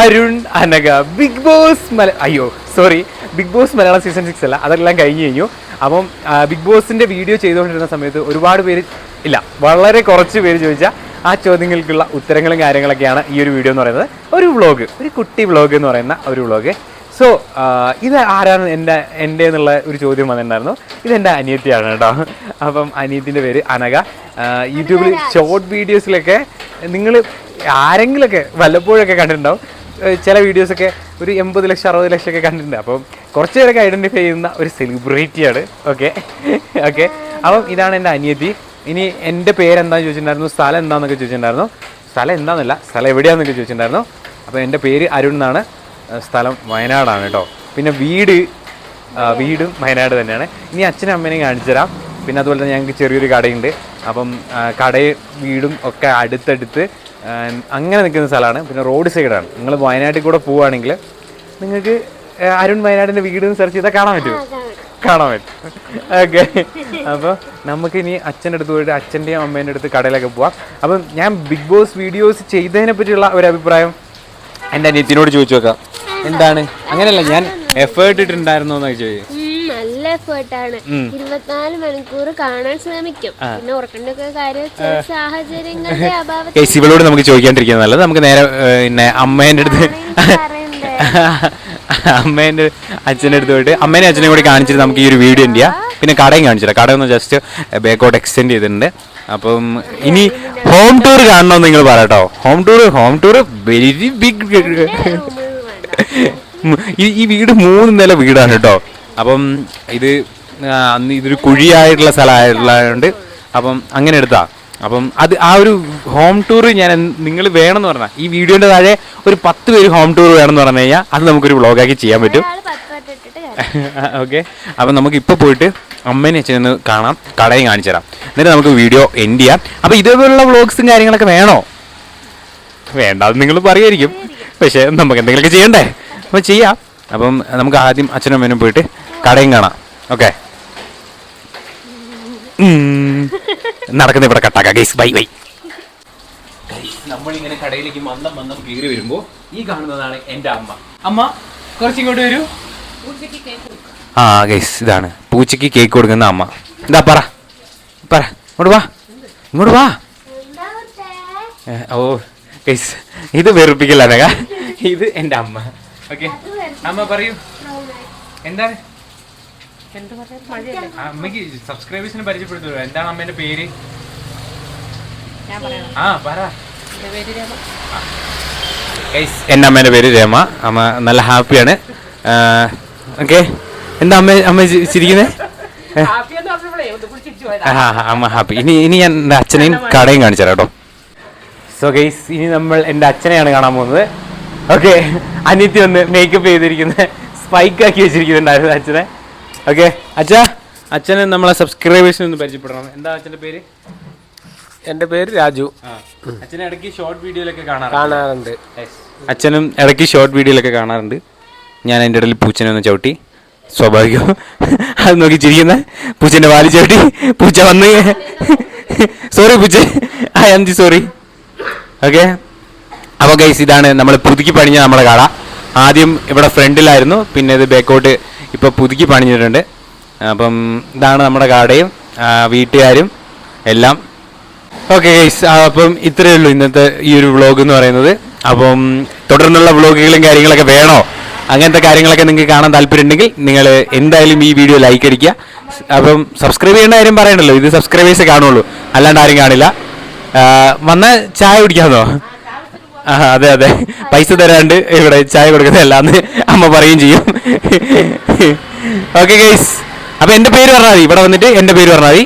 Arun Anagha big boss മല അയ്യോ sorry Bigg Boss Malayalam season six അല്ല അതെല്ലാം കഴിഞ്ഞ് കഴിഞ്ഞു. അപ്പം ബിഗ് ബോസിന്റെ വീഡിയോ ചെയ്തുകൊണ്ടിരുന്ന സമയത്ത് ഒരുപാട് പേര് ഇല്ല വളരെ കുറച്ച് പേര് ചോദിച്ചാൽ ആ ചോദ്യങ്ങൾക്കുള്ള ഉത്തരങ്ങളും കാര്യങ്ങളൊക്കെയാണ് ഈ ഒരു വീഡിയോ എന്ന് പറയുന്നത്. ഒരു വ്ളോഗ് ഒരു കുട്ടി വ്ളോഗ് എന്ന് പറയുന്ന ഒരു വ്ളോഗ് സോ ഇത് ആരാണ് എന്റെ എന്റെ എന്നുള്ള ഒരു ചോദ്യം വന്നിട്ടുണ്ടായിരുന്നു. ഇതെന്റെ അനിയത്തിയാണ് കേട്ടോ. അപ്പം അനിയത്തിന്റെ പേര് അനക യൂട്യൂബിൽ ഷോർട്ട് വീഡിയോസിലൊക്കെ നിങ്ങൾ ആരെങ്കിലുമൊക്കെ വല്ലപ്പോഴൊക്കെ കണ്ടിട്ടുണ്ടാവും. ചില വീഡിയോസൊക്കെ ഒരു എൺപത് ലക്ഷം അറുപത് ലക്ഷം ഒക്കെ കണ്ടിട്ടുണ്ട്. അപ്പം കുറച്ച് പേരൊക്കെ ഐഡന്റിഫൈ ചെയ്യുന്ന ഒരു സെലിബ്രിറ്റിയാണ് ഓക്കെ ഓക്കെ അപ്പം ഇതാണ് എന്റെ അനിയത്തി. ഇനി എന്റെ പേരെന്താണെന്ന് ചോദിച്ചിട്ടുണ്ടായിരുന്നു? സ്ഥലം എന്താണെന്നൊക്കെ ചോദിച്ചിട്ടുണ്ടായിരുന്നു. സ്ഥലം എന്താണെന്നല്ല സ്ഥലം എവിടെയാണെന്നൊക്കെ ചോദിച്ചിട്ടുണ്ടായിരുന്നു. അപ്പോൾ എന്റെ പേര് അരുൺ എന്നാണ്. സ്ഥലം വയനാടാണ് കേട്ടോ. പിന്നെ വീട് വീടും വയനാട് തന്നെയാണ്. ഇനി അച്ഛനും അമ്മേനെയും കാണിച്ചു തരാം. പിന്നെ അതുപോലെ തന്നെ ഞങ്ങൾക്ക് ചെറിയൊരു കടയുണ്ട്. അപ്പം കടയും വീടും ഒക്കെ അടുത്തടുത്ത് അങ്ങനെ നിൽക്കുന്ന സ്ഥലമാണ്. പിന്നെ റോഡ് സൈഡാണ്. നിങ്ങൾ വയനാട്ടിൽ കൂടെ പോവുകയാണെങ്കിൽ നിങ്ങൾക്ക് അരുൺ വയനാടിന്റെ വീട് സെർച്ച് ചെയ്താൽ കാണാൻ പറ്റും. കാണാൻ പറ്റും. ഓക്കെ. അപ്പോൾ നമുക്ക് ഇനി അച്ഛന്റെ അടുത്ത് പോയിട്ട് അച്ഛന്റെയും അമ്മേന്റെ അടുത്ത് കടയിലൊക്കെ പോവാം. അപ്പം ഞാൻ ബിഗ് ബോസ് വീഡിയോസ് ചെയ്തതിനെ പറ്റിയുള്ള ഒരു അഭിപ്രായം എന്റെ അനിയത്തിനോട് ചോദിച്ചു നോക്കാം. എന്താണ്? അങ്ങനെയല്ല ഞാൻ എഫേർട്ട് ഇട്ടിട്ടുണ്ടായിരുന്നോ എന്നൊക്കെ ചോദിച്ചു എഫേർട്ടാണ് ഇരുപത്തിനാല് മണിക്കൂർ കാണാൻ ശ്രമിക്കും. പിന്നെ ഉറക്കണ്ടൊക്കെ കാര്യം സാഹചര്യങ്ങളുടെ അഭാവത്തിൽ എസിബിളോട് ഇവളോട് നമുക്ക് ചോദിക്കാണ്ടിരിക്കുന്നത് നല്ലത്. നമുക്ക് നേരെ പിന്നെ അമ്മേന്റെ അടുത്ത് അമ്മേന്റെ അമ്മേന്റെ അച്ഛന്റെ അടുത്ത് പോയിട്ട് അമ്മേനെ അച്ഛനെ കൂടി കാണിച്ചിട്ട് നമുക്ക് ഈ ഒരു വീഡിയോ ഇന്ത്യ പിന്നെ കടയും കാണിച്ചില്ല കട ഒന്ന് ജസ്റ്റ് ബാക്കോട്ട് എക്സ്റ്റെൻഡ് ചെയ്തിട്ടുണ്ട്. അപ്പം ഇനി ഹോം ടൂർ കാണണമെന്ന് നിങ്ങൾ പറയട്ടോ home tour home tour very big ഈ ഈ വീട് മൂന്ന് നില വീടാണ് കേട്ടോ അപ്പം ഇത് അന്ന് ഇതൊരു കുഴിയായിട്ടുള്ള സ്ഥലമായിട്ടുള്ളതുകൊണ്ട് അപ്പം അങ്ങനെ എടുത്താ. അപ്പം അത് ആ ഒരു ഹോം ടൂർ ഞാൻ നിങ്ങൾ വേണമെന്ന് പറഞ്ഞാൽ ഈ വീഡിയോന്റെ താഴെ ഒരു പത്ത് പേര് ഹോം ടൂർ വേണമെന്ന് പറഞ്ഞു കഴിഞ്ഞാൽ അത് നമുക്കൊരു വ്ളോഗാക്കി ചെയ്യാൻ പറ്റും. ഓക്കെ അപ്പം നമുക്ക് ഇപ്പോൾ പോയിട്ട് അമ്മേനെ അച്ഛനൊന്ന് കാണാം കടയും കാണിച്ചു തരാം. എന്നിട്ട് നമുക്ക് വീഡിയോ എൻഡ് ചെയ്യാം. അപ്പം ഇതേപോലുള്ള വ്ളോഗ്സും കാര്യങ്ങളൊക്കെ വേണോ? വേണ്ട അത് നിങ്ങൾ പറയുമായിരിക്കും. പക്ഷേ നമുക്ക് എന്തെങ്കിലുമൊക്കെ ചെയ്യണ്ടേ? അപ്പം ചെയ്യാം. അപ്പം നമുക്ക് ആദ്യം അച്ഛനും അമ്മേനും പോയിട്ട് കടയും കാണാം. ഓക്കെ നടക്കുന്ന ഇവിടെ കട്ടാക്ക. ഗൈസ് ബൈ ബൈ നമ്മളിങ്ങനെ കടയിലേക്ക് മന്ദം മന്ദം കീറി വരുമ്പോൾ ഈ കാണുന്നതാണ് എന്റെ അമ്മ. അമ്മ കുറച്ചിങ്ങോട്ട് വരൂ. ആ ഗൈസ് ഇതാണ്. പൂച്ചയ്ക്ക് കേക്ക് കൊടുക്കുന്ന അമ്മ. എന്താ പറ. പറ. ഇങ്ങോട്ട് വാ. ഇങ്ങോട്ട് വാ. ഓ ഗൈസ് ഇത് വെറുപ്പിക്കലനക ഇത് എന്റെ അമ്മ. ഓക്കെ അമ്മ പറയൂ. എന്താണ്? ആ, സബ്സ്ക്രൈബേഴ്സിന് സബ്സ്ക്രൈബേഴ്സിനെ പരിചയപ്പെടുത്തുള്ളൂ എന്താണ് അമ്മേന്റെ പേര്? ആ പറ. എന്റെ എന്റെ അമ്മേന്റെ പേര് രമ. അമ്മ നല്ല ഹാപ്പിയാണ്. ഓക്കെ. എന്താ അമ്മ അമ്മ ചിരിക്കുന്നേ? ആ ആ, അമ്മ ഹാപ്പി. ഇനി ഇനി ഞാൻ എന്റെ അച്ഛനെയും കടയും കാണിച്ചു തരാം കേട്ടോ. സോ ഗൈസ് ഇനി നമ്മൾ എന്റെ അച്ഛനെയാണ് കാണാൻ പോകുന്നത്. ഓക്കെ അനിയത്തി ഒന്ന് മേക്കപ്പ് ചെയ്തിരിക്കുന്നത് സ്പൈക്ക് ആക്കി വെച്ചിരിക്കുന്നുണ്ടായിരുന്നു അച്ഛനെ. ഓക്കെ അച്ഛാ അച്ഛന് നമ്മളെ സബ്സ്ക്രൈബേഴ്സിനെ ഒന്ന് പരിചയപ്പെടണം. എന്താ അച്ഛന്റെ പേര്? എന്റെ പേര് രാജു. അച്ഛനെ ഇടയ്ക്ക് ഷോർട്ട് വീഡിയോയിലൊക്കെ കാണാറ് കാണാറുണ്ട്. അച്ഛനും ഇടയ്ക്ക് ഷോർട്ട് വീഡിയോയിലൊക്കെ കാണാറുണ്ട്. ഞാൻ എന്റെ ഇടയിൽ പൂച്ചനെ ഒന്ന് ചവിട്ടി. സ്വാഭാവികം. അത് നോക്കി ചിരിക്കുന്ന പൂച്ചന്റെ വാലി ചവിട്ടി. പൂച്ച വന്ന്. സോറി പൂച്ച. I am G sorry okay അപ്പോൾ ഗൈസ് ഇതാണ് നമ്മൾ പുതുക്കി പണിഞ്ഞ നമ്മുടെ കട. ആദ്യം ഇവിടെ ഫ്രണ്ടിലായിരുന്നു പിന്നെ ഇത് ബാക്കോട്ട് ഇപ്പോൾ പുതുക്കി പണിഞ്ഞിട്ടുണ്ട്. അപ്പം ഇതാണ് നമ്മുടെ കടയും വീട്ടുകാരും എല്ലാം. ഓക്കെ ഗൈസ് അപ്പം ഇത്രയേ ഉള്ളൂ ഇന്നത്തെ ഈ ഒരു വ്ളോഗ് എന്ന് പറയുന്നത്. അപ്പം തുടർന്നുള്ള വ്ളോഗുകളും കാര്യങ്ങളൊക്കെ വേണോ? അങ്ങനത്തെ കാര്യങ്ങളൊക്കെ നിങ്ങൾക്ക് കാണാൻ താല്പര്യമുണ്ടെങ്കിൽ നിങ്ങൾ എന്തായാലും ഈ വീഡിയോ ലൈക്ക് അടിക്കുക. അപ്പം സബ്സ്ക്രൈബ് ചെയ്യേണ്ട കാര്യം പറയണല്ലോ ഇത് സബ്സ്ക്രൈബേഴ്സേ കാണുള്ളൂ. അല്ലാണ്ട് ആരും കാണില്ല. വന്ന ചായ കുടിക്കാമെന്നോ ആ അതെ അതെ. പൈസ തരാണ്ട് ഇവിടെ ചായ കൊടുക്കുന്നതല്ല എന്ന് അമ്മ പറയുകയും ചെയ്യും. ഓക്കെ ഗൈസ് അപ്പൊ എന്റെ പേര് പറഞ്ഞാൽ മതി. ഇവിടെ വന്നിട്ട് എന്റെ പേര് പറഞ്ഞാൽ മതി.